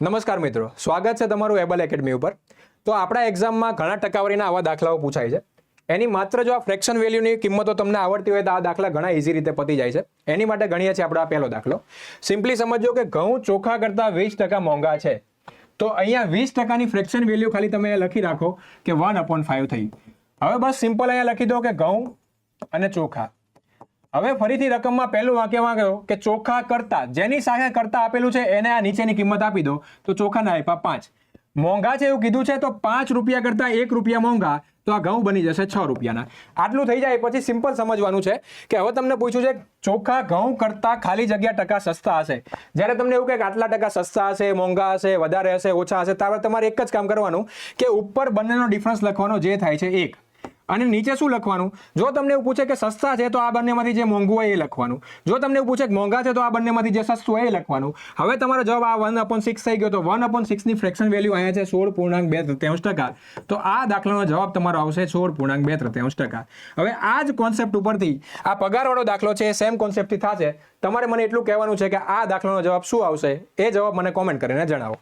નમસ્કાર મિત્રો, સ્વાગત છે તમારું એબલ એકેડમી ઉપર. તો આપણા એક્ઝામમાં ઘણા ટકાવારીના આવા દાખલાઓ પૂછાય છે. એની માત્ર જો આ ફ્રેક્શન વેલ્યુની કિંમતો તમને આવડતી હોય તો આ દાખલા ઘણા ઇઝી રીતે પતી જાય છે. એની માટે ગણીએ છીએ આપણે આ પહેલો દાખલો. સિમ્પલી સમજો કે ઘઉં ચોખા કરતાં વીસ ટકા મોંઘા છે. તો અહીંયા વીસ ટકાની ફ્રેક્શન વેલ્યુ ખાલી તમે લખી રાખો કે વન અપોન ફાઇવ થઈ. હવે બસ સિમ્પલ અહીંયા લખી દો કે ઘઉં અને ચોખા. હવે ફરીથી રકમમાં પહેલું વાક્યમાં કહ્યું કે ચોખા કરતા, જેની સાથે કરતા આપેલું છે, એને આ નીચેની કિંમત આપી દો. તો ચોખાના આપ્યા પાંચ. મોંઘા છે એવું કીધું છે, તો પાંચ રૂપિયા કરતા એક રૂપિયા મોંઘા, તો આ ઘઉં બની જશે છ રૂપિયાના. આટલું થઈ જાય પછી સિમ્પલ સમજવાનું છે કે હવે તમને પૂછ્યું છે, ચોખા ઘઉં કરતા ખાલી જગ્યા ટકા સસ્તા હશે. જ્યારે તમને એવું કે આટલા ટકા સસ્તા હશે, મોંઘા હશે, વધારે હશે, ઓછા હશે ત્યારે તમારે એક જ કામ કરવાનું કે ઉપર બંનેનો ડિફરન્સ લખવાનો જે થાય છે એક. અને નીચે શું લખવાનું? જો તમને એવું પૂછે કે સસ્તા છે તો આ બંનેમાંથી જે મોંઘું હોય એ લખવાનું. જો તમને એવું પૂછે કે મોંઘા છે તો આ બંનેમાંથી જે સસ્તું હોય એ લખવાનું. હવે તમારો જવાબ આ વન અપોન સિક્સ થઈ ગયો. તો વન અપોન સિક્સની ફ્રેક્શન વેલ્યુ અહીંયા છે સોળ પૂર્ણાંક બે તૃતીયાંશ ટકા. તો આ દાખલાનો જવાબ તમારો આવશે સોળ પૂર્ણાંક બે તૃતીયાંશ ટકા. હવે આ જ કોન્સેપ્ટ ઉપરથી આ પગારવાળો દાખલો છે સેમ કોન્સેપ્ટથી થશે. તમારે મને એટલું કહેવાનું છે કે આ દાખલાનો જવાબ શું આવશે? એ જવાબ મને કોમેન્ટ કરીને જણાવો.